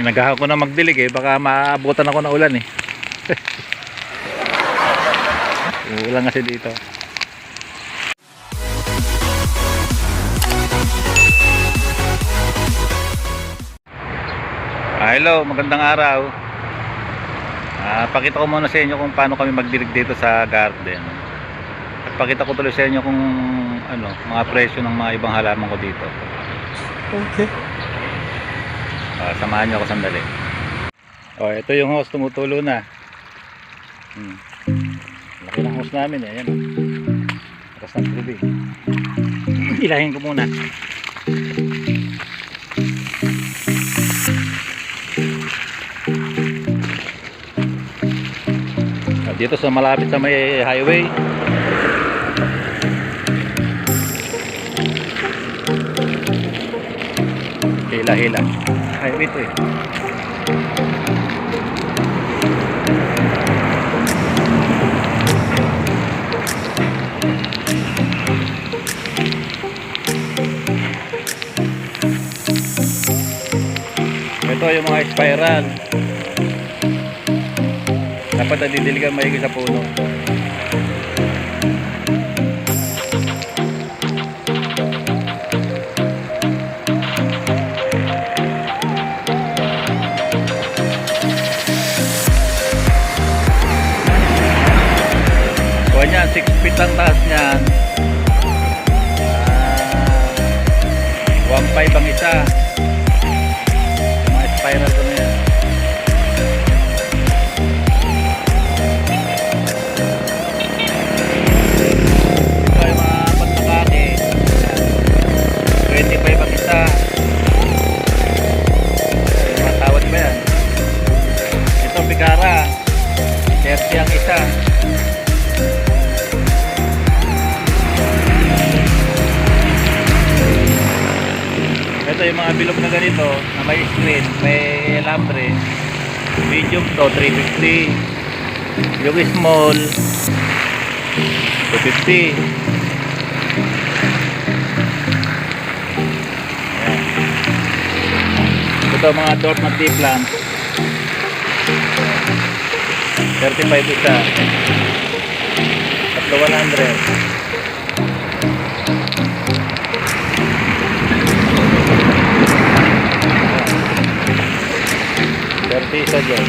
Nagahan ko na magdilig eh. Baka maabutan ako ng ulan eh. Ulan kasi dito. Ah, hello, magandang araw. Ah, pakita ko muna sa inyo kung paano kami magdilig dito sa garden. At pakita ko tuloy sa inyo kung ano, mga presyo ng mga ibang halaman ko dito. Okay. Ah, samahan niyo ako sandali. Oh, ito yung hose tumutulo na. Hmm. Laki ng hose namin eh, ayan. oh. Tapos ng tubig. Ilahin ko muna. Ah, Dito sa malapit sa may highway. Hila-hila. Highway to eh. Ito yung mga spiral. Dapat nadidiligan maigi sa puno. Ang taas niyan. Ah, 1.5 ang isa. Mga spiral Ito yung mga bilog na ganito na may screen, may alambre. Medium to 350. Yung small 250. Ayan. Ito mga na tea plant. 35 isa. Tatlo 100. Berti isa dyan.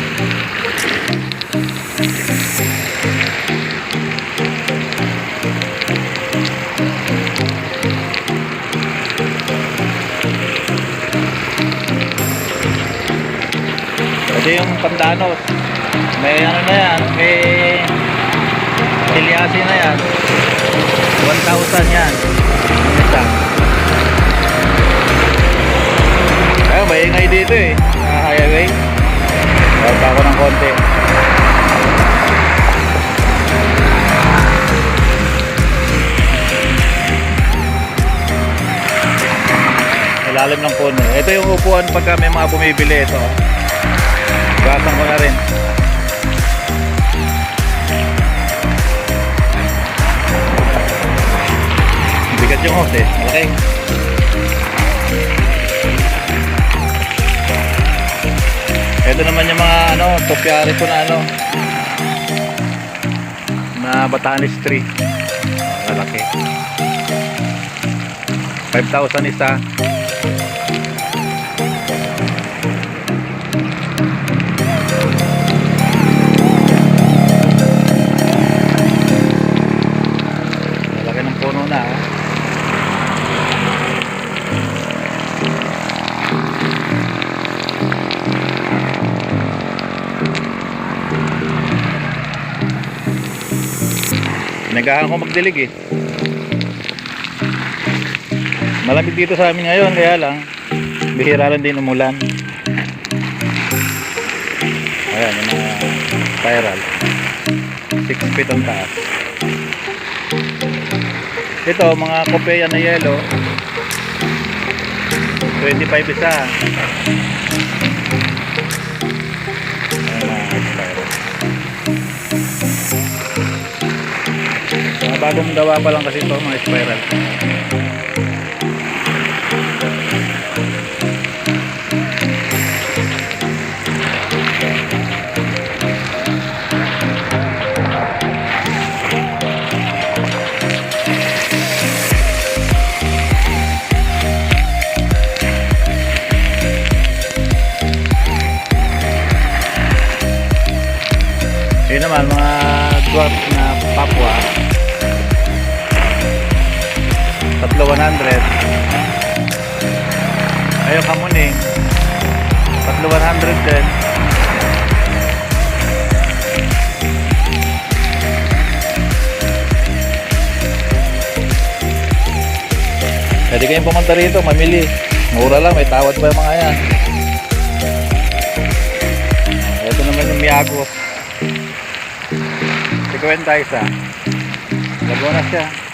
Ito yung pandanos. May ano na yan, may tilyasi na yan. 1,000 yan. Isa. Ayun, maingay dito eh. Sa highway. Baba ako ng konti. Ilalim ng puno. Ito yung upuan pagka may mga bumibili ito. Gasan ko na rin. Bigat yung hose. Malaki. Ito naman yung mga ano, topyari ko na ano na Batanes tree. Malaki. 5,000 isa. Nagahan ko magdilig eh. Malamig dito sa amin ngayon kaya lang bihira lang din umulan. Ayan, yung mga spiral. 6 feet ang taas. Ito, mga kopeya na yellow. 25 isa. Bagong gawa pa lang kasi ito, mga spiral. 100. Ayun, kamuning. Tatlo 100 din. Pwede kayong pumunta rito, mamili. Mura lang, may tawad pa yung mga yan. Ito naman yung Miyagos. 50 isa. Lago na siya.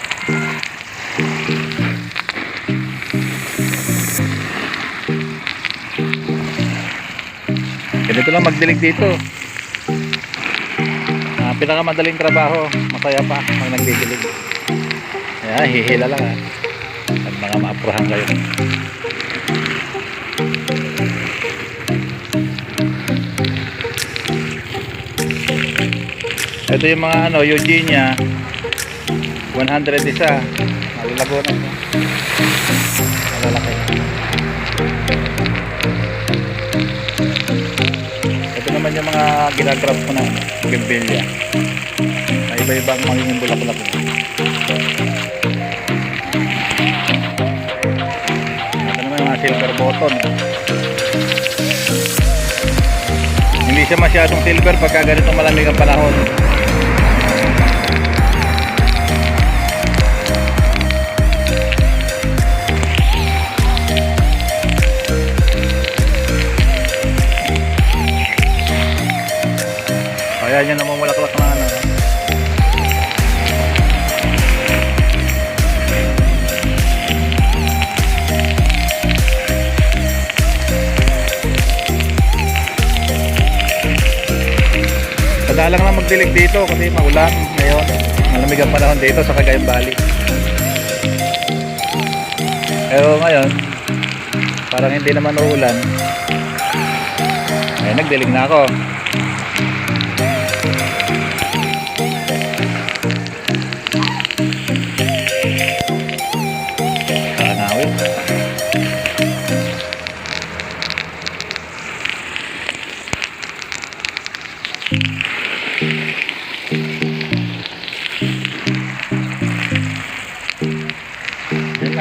Ganito lang magdilig dito. Ah, pinakamadaling trabaho, masaya pa pag nagdidilig. Ayan, hihila lang ha. At mga maapurahan kayo. Ito yung mga ano, Eugenia. 100 isa. Malalago na. Malalaki. Yung mga ginagrab ko na Gimbilya. May iba-ibang magiging bulaklak. Ito naman yung mga silver button. Hindi siya masyadong silver pagka ganitong malamig ang panahon. Ayan yung namumulaklak na ano. Madalang lang magdilig dito kasi maulan ngayon. Malamig ang panahon dito sa Cagayan Valley. Pero ngayon, parang hindi naman uulan. Ay, nagdilig na ako.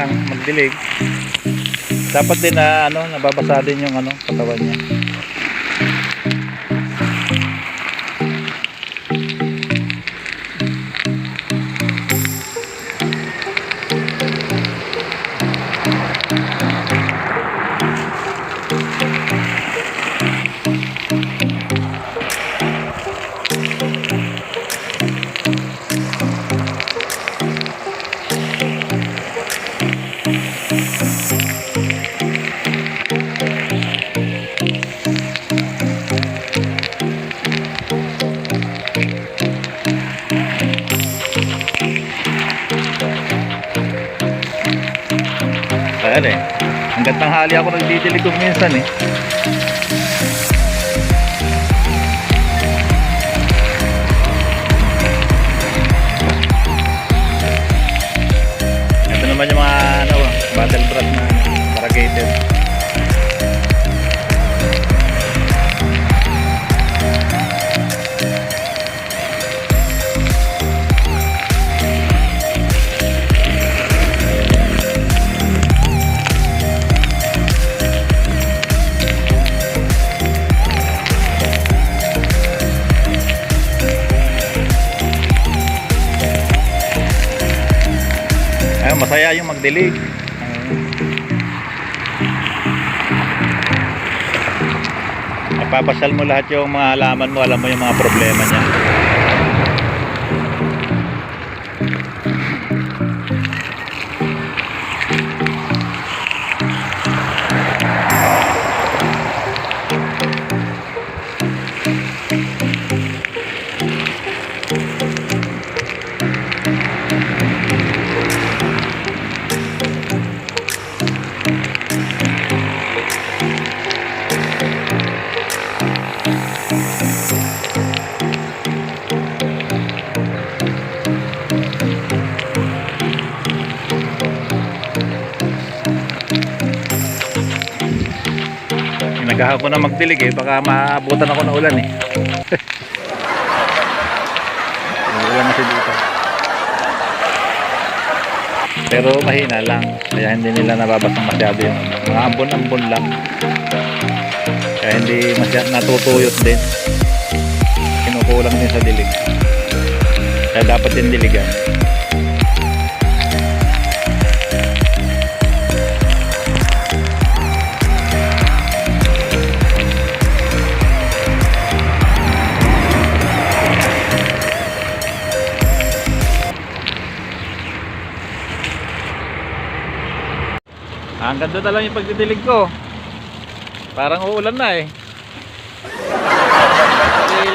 Lang, magdilig. Dapat din na ano, nababasa din yung ano, katawan niya. Ayan eh. Hanggang tanghali ako nagdidilig minsan eh. Masaya yung magdilig. Napapasal mo lahat yung mga halaman mo, alam mo yung mga problema niya. Naghahan ko na magdilig eh, baka maabutan ako ng ulan eh. na si dito. Pero mahina lang. Kaya hindi nila nababasang masyado yung mga ambon-ambon lang. Kaya hindi masyado natutuyot din. Kinukulang din sa dilig. Kaya dapat din diligan. Hanggang doon na lang yung pagdidilig ko. Parang uulan na eh.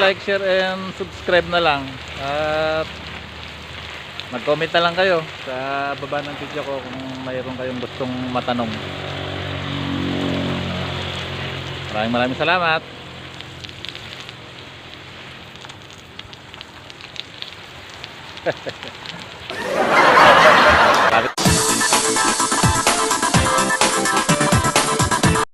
Like, share, and subscribe na lang. At mag-comment na lang kayo sa baba ng video ko kung mayroon kayong gustong matanong. Maraming maraming salamat.